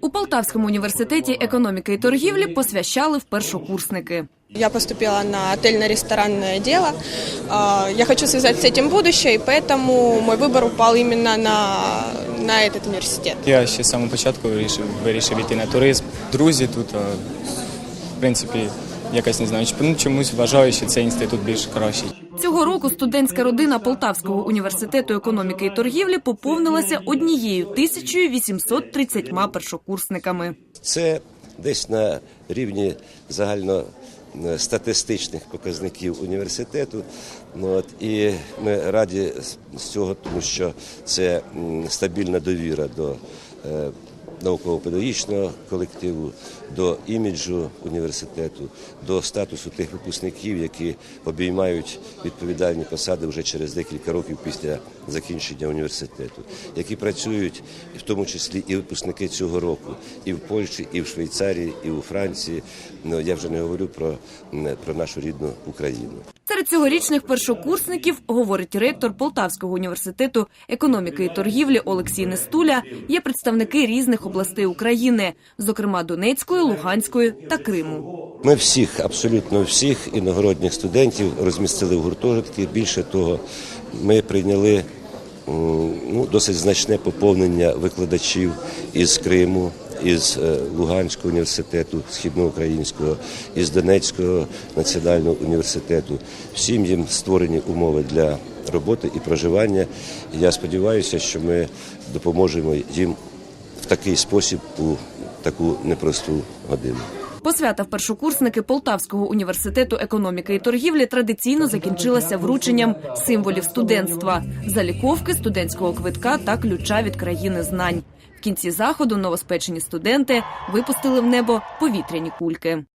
У Полтавському університеті економіки і торгівлі посвящали в першокурсники. Я поступила на отельно-ресторанное дело. А, Я хочу связать с этим будущее, и поэтому мой выбор упал именно на, на этот университет. Я ще з самого початку вирішив, вирішив йти на туризм. Друзі тут, а, в принципі, якось не знаю, ну, чомусь вважаю, що цей інститут більш кращий. Цього року студентська родина Полтавського університету економіки і торгівлі поповнилася однією тисячою 830 першокурсниками. Це десь на рівні загально статистичних показників університету. Ну, От, і ми раді з- з цього, тому що це стабільна довіра до е, науково-педагогічного колективу, до іміджу університету, до статусу тих випускників, які обіймають відповідальні посади вже через декілька років після закінчення університету, які працюють в тому числі і випускники цього року, і в Польщі, і в Швейцарії, і у Франції. Ну я вже не говорю про, про нашу рідну Україну. Серед цьогорічних першокурсників, говорить ректор Полтавського університету економіки і торгівлі Олексій Нестуля, є представники різних областей України, зокрема Донецької, Луганської та Криму. Ми всіх, абсолютно всіх іногородніх студентів розмістили в гуртожитки. Більше того, ми прийняли ну, досить значне поповнення викладачів із Криму, із е, Луганського університету, східноукраїнського, із Донецького національного університету. Всім їм створені умови для роботи і проживання. Я сподіваюся, що ми допоможемо їм в такий спосіб у таку непросту годину. Посвята в першокурсники Полтавського університету економіки і торгівлі традиційно закінчилася врученням символів студентства, заліковки студентського квитка та ключа від країни знань. В кінці заходу новоспечені студенти випустили в небо повітряні кульки.